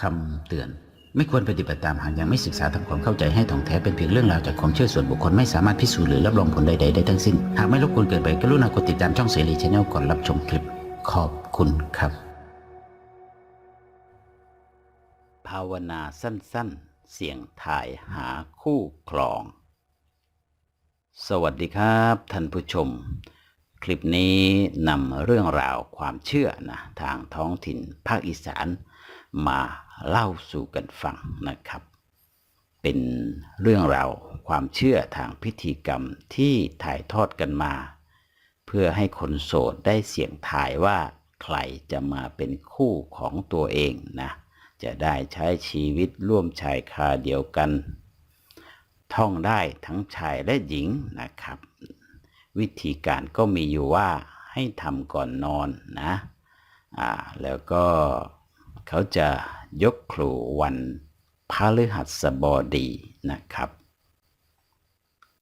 คำเตือน ไม่ควรปฏิบัติตามหากยังไม่ศึกษาทำความเข้าใจให้ถ่องแท้เป็นเพียงเรื่องราวจากความเชื่อส่วนบุคคลไม่สามารถพิสูจน์หรือรับรองผลใดๆได้ทั้งสิ้น หากไม่รบกวนเกินไปกรุณากดติดตามช่องเสรีชแนลก่อนรับชมคลิป ขอบคุณครับ ภาวนาสั้นๆ เสียงถ่ายหาคู่ครอง สวัสดีครับท่านผู้ชม คลิปนี้นำเรื่องราวความเชื่อนะทางท้องถิ่นภาคอีสาน มาเล่าสู่กันฟังนะครับ เป็นเรื่องราวความเชื่อทางพิธีกรรมที่ถ่ายทอดกันมา เพื่อให้คนโสดได้เสี่ยงทายว่าใครจะมาเป็นคู่ของตัวเองนะ จะได้ใช้ชีวิตร่วมชายคาเดียวกัน ท่องได้ทั้งชายและหญิงนะครับ วิธีการก็มีอยู่ว่าให้ทำก่อนนอนนะ อ่า แล้วก็ เขาจะยกครูวันพฤหัสบดีนะครับ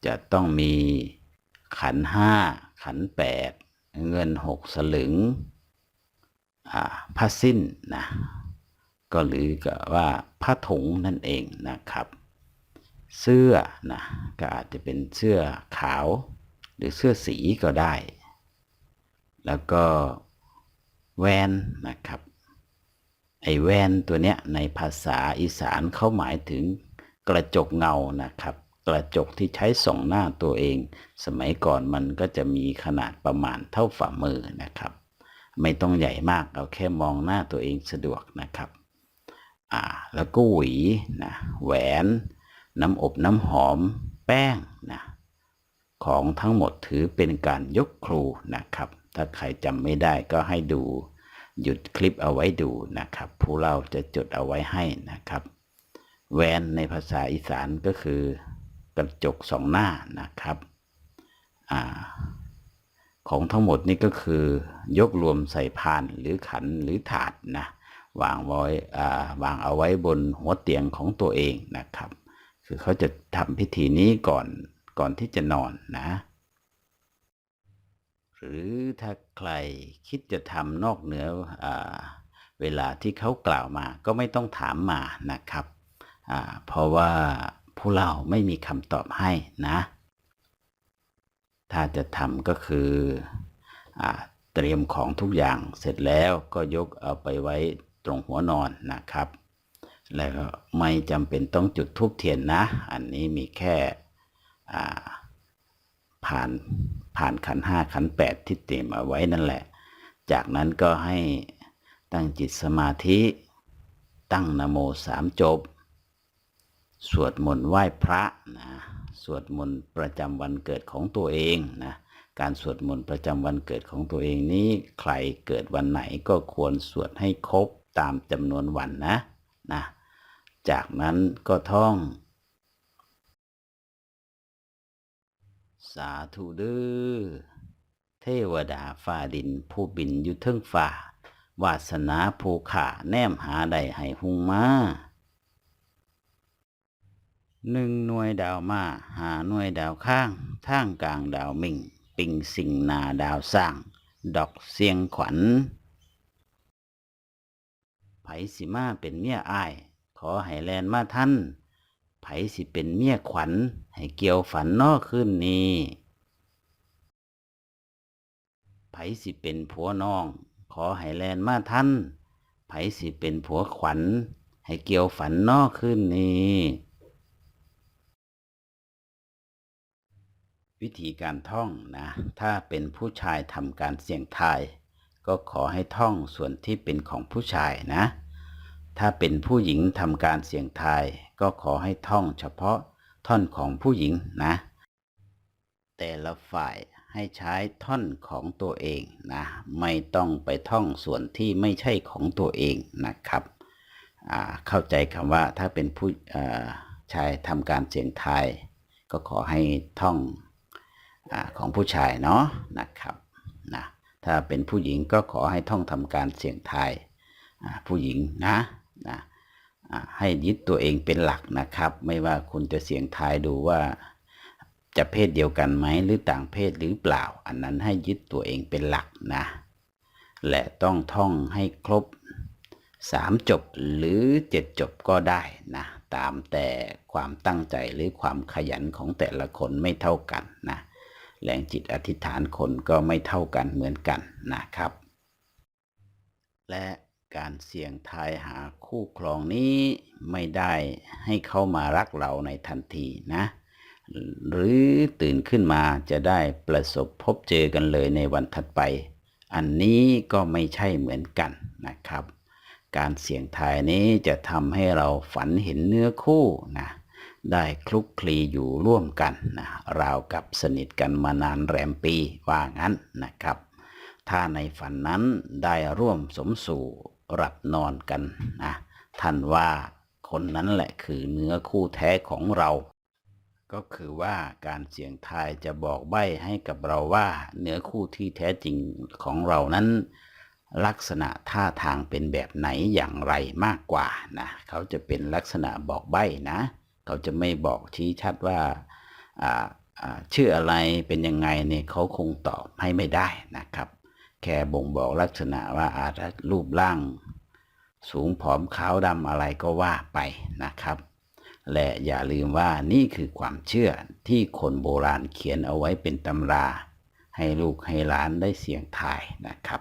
จะต้องมีขันห้าขันแปดเงินหกสลึงผ้าสิ้นนะก็หรือก็ว่าผ้าถุงนั่นเองนะครับ เสื้อนะก็อาจจะเป็นเสื้อขาว หรือเสื้อสีก็ได้ แล้วก็แวนนะครับ ไอแวนตัวเนี้ยในภาษาอีสานเขาหมายถึงกระจกเงานะครับ กระจกที่ใช้ส่องหน้าตัวเอง สมัยก่อนมันก็จะมีขนาดประมาณเท่าฝ่ามือนะครับ ไม่ต้องใหญ่มากเอาแค่มองหน้าตัวเองสะดวกนะครับอ่าแล้วก็หวีนะแหวน น้ำอบน้ำหอม แป้งนะของทั้งหมดถือเป็นการยกครูนะครับ ถ้าใครจำไม่ได้ก็ให้ดู หยุดคลิปเอาไว้ดูนะครับ ผู้เราจะจดเอาไว้ให้นะครับแวนในภาษาอีสานก็คือกระจกสองหน้านะครับอของทั้งหมดนี่ก็คือยกรวมใส่พานหรือขันหรือถาดนะวางไว้วางเอาไว้บนหัวเตียงของตัวเองนะครับ คือเขาจะทำพิธีนี้ก่อนก่อนที่จะนอนนะ หรือถ้าใครคิดจะทำนอกเหนืออเวลาที่เขากล่าวมา ก็ไม่ต้องถามมานะครับ เพราะว่าผู้เราไม่มีคำตอบให้นะ ถ้าจะทำก็คืออเตรียมของทุกอย่างเสร็จแล้วก็ยกเอาไปไว้ตรงหัวนอนนะครับ แล้วไม่จำเป็นต้องจุดธูปเทียนนะ อันนี้มีแค่อ่า ผ่านผ่านขันห้าขันแปดที่เตรียมเอาไว้นั่นแหละ จากนั้นก็ให้ตั้งจิตสมาธิ ตั้งนโมสามจบ สวดมนต์ไหว้พระนะสวดมนต์ประจำวันเกิดของตัวเองนะการสวดมนต์ประจำวันเกิดของตัวเองนี้ใครเกิดวันไหนก็ควรสวดให้ครบตามจำนวนวันนะนะ จากนั้นก็ท่อง สาธุเด้อเทวดาฟ้าดิน ผู้บินอยู่เทิงฟ้าวาสนาภูขาแนมหาได้ให้หุงมาหนึ่งหน่วยดาวมาหาหน่วยดาวข้างทางกลางดาวมิ่ง ปิงสิงนาดาวสร้าง ดอกเสียงขวัญไผสิมาเป็นเมียอ้าย ขอให้แลนมาท่าน ไผสิเป็นเมียขวัญ ให้เกี่ยวฝันนอขึ้นนี้ไผสิเป็นผัวน้อง ขอให้แลนมาท่านไผสิเป็นผัวขวัญ ให้เกี่ยวฝันนอขึ้นนี้วิธีการท่องนะ ถ้าเป็นผู้ชายทำการเสี่ยงทาย ก็ขอให้ท่องส่วนที่เป็นของผู้ชายนะ ถ้าเป็นผู้หญิงทำการเสี่ยงทายก็ขอให้ท่องเฉพาะท่อนของผู้หญิงนะ แต่ละฝ่ายให้ใช้ท่อนของตัวเองนะ ไม่ต้องไปท่องส่วนที่ไม่ใช่ของตัวเองนะครับเข้าใจคำว่าถ้าเป็นผู้ชายทำการเสี่ยงทายก็ขอให้ท่องอของผู้ชายเนาะนะครับนะถ้าเป็นผู้หญิงก็ขอให้ท่องทำการเสี่ยงทาย ผู้หญิงนะนะให้ยึดตัวเองเป็นหลักนะครับ ไม่ว่าคุณจะเสี่ยงทายดูว่าจะเพศเดียวกันไหมหรือต่างเพศหรือเปล่า อันนั้นให้ยึดตัวเองเป็นหลักนะ และต้องท่องให้ครบสามจบหรือเจ็ดจบก็ได้นะ ตามแต่ความตั้งใจหรือความขยันของแต่ละคนไม่เท่ากันนะ แรงจิตอธิษฐานคนก็ไม่เท่ากันเหมือนกันนะครับ และ การเสี่ยงทายหาคู่ครองนี้ไม่ได้ให้เขามารักเราในทันทีนะ หรือตื่นขึ้นมาจะได้ประสบพบเจอกันเลยในวันถัดไป อันนี้ก็ไม่ใช่เหมือนกันนะครับ การเสี่ยงทายนี้จะทำให้เราฝันเห็นเนื้อคู่นะได้คลุกคลีอยู่ร่วมกันนะราวกับสนิทกันมานานแรมปีว่างั้นนะครับ ถ้าในฝันนั้นได้ร่วมสมสู่ หลับนอนกันนะท่านว่าคนนั้นแหละคือเนื้อคู่แท้ของเรา ก็คือว่าการเสี่ยงทายจะบอกใบ้ให้กับเราว่า เนื้อคู่ที่แท้จริงของเรานั้น ลักษณะท่าทางเป็นแบบไหนอย่างไรมากกว่านะเขาจะเป็นลักษณะบอกใบ้นะ เขาจะไม่บอกชี้ชัดว่าอ่าอ่าชื่ออะไรเป็นยังไงเนี่ยเขาคงตอบให้ไม่ได้นะครับ แค่บ่งบอกลักษณะว่าอาจจะรูปร่าง สูงผอมขาวดำอะไรก็ว่าไปนะครับ และอย่าลืมว่านี่คือความเชื่อที่คนโบราณเขียนเอาไว้เป็นตำรา ให้ลูกให้หลานได้เสี่ยงทายนะครับ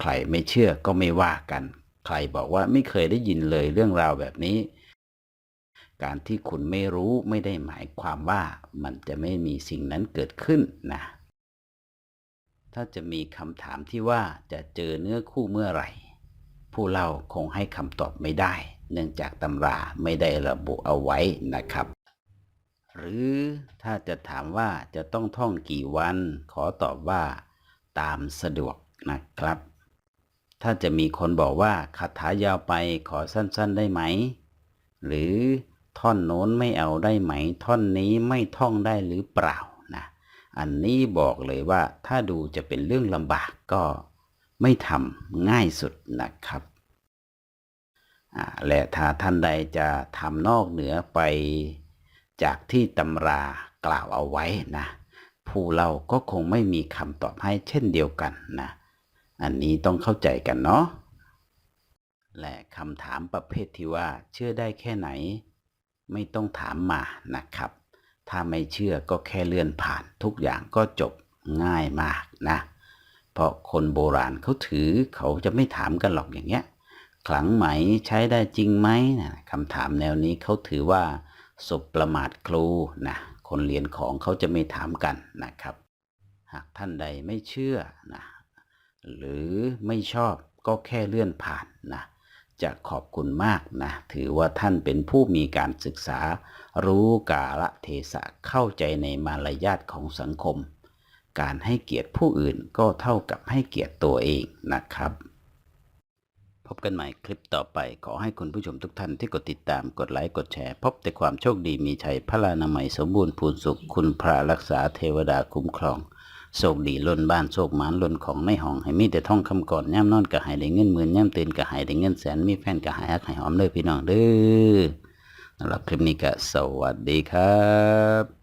ใครไม่เชื่อก็ไม่ว่ากัน ใครบอกว่าไม่เคยได้ยินเลยเรื่องราวแบบนี้ การที่คุณไม่รู้ไม่ได้หมายความว่ามันจะไม่มีสิ่งนั้นเกิดขึ้นนะ ถ้าจะมีคำถามที่ว่าจะเจอเนื้อคู่เมื่อไหร่ ผู้เล่าคงให้คำตอบไม่ได้ เนื่องจากตำราไม่ได้ระบุเอาไว้นะครับ หรือถ้าจะถามว่าจะต้องท่องกี่วัน ขอตอบว่าตามสะดวกนะครับ ถ้าจะมีคนบอกว่าคาถายาวไปขอสั้นๆได้ไหม หรือท่อนโน้นไม่เอาได้ไหม ท่อนนี้ไม่ท่องได้หรือเปล่า อันนี้บอกเลยว่าถ้าดูจะเป็นเรื่องลำบากก็ไม่ทำง่ายสุดนะครับและถ้าท่านใดจะทำนอกเหนือไปจากที่ตำรากล่าวเอาไว้นะ ผู้เล่าก็คงไม่มีคำตอบให้เช่นเดียวกันนะ อันนี้ต้องเข้าใจกันเนาะและคำถามประเภทที่ว่าเชื่อได้แค่ไหน ไม่ต้องถามมานะครับ ถ้าไม่เชื่อก็แค่เลื่อนผ่านทุกอย่างก็จบง่ายมากนะ เพราะคนโบราณเขาถือเขาจะไม่ถามกันหรอกอย่างเงี้ยขลังไหมใช้ได้จริงไหมนะคำถามแนวนี้เขาถือว่าสบประมาทครูนะคนเรียนของเขาจะไม่ถามกันนะครับ หากท่านใดไม่เชื่อนะหรือไม่ชอบก็แค่เลื่อนผ่านนะ จะขอบคุณมากนะ ถือว่าท่านเป็นผู้มีการศึกษา รู้กาละเทศะเข้าใจในมารยาทของสังคม การให้เกียรติผู้อื่นก็เท่ากับให้เกียรติตัวเองนะครับ พบกันใหม่คลิปต่อไปขอให้คุณผู้ชมทุกท่านที่กดติดตามกดไลค์กดแชร์ พบแต่ความโชคดีมีชัยพระลานามัยสมบูรณ์พูนสุขคุณพระรักษาเทวดาคุ้มครอง โชคดีล้นบ้านโชคหมานล้นของไม่ห้องให้มีแต่ท่องคำก่อนย่ำนอนก็หายได้เงินหมื่นย่ำตื่นก็หายได้เงินแสนมีแฟนก็หายหักหายหอมเลยพี่น้องเด้อสำหรับคลิปนี้ก็สวัสดีครับ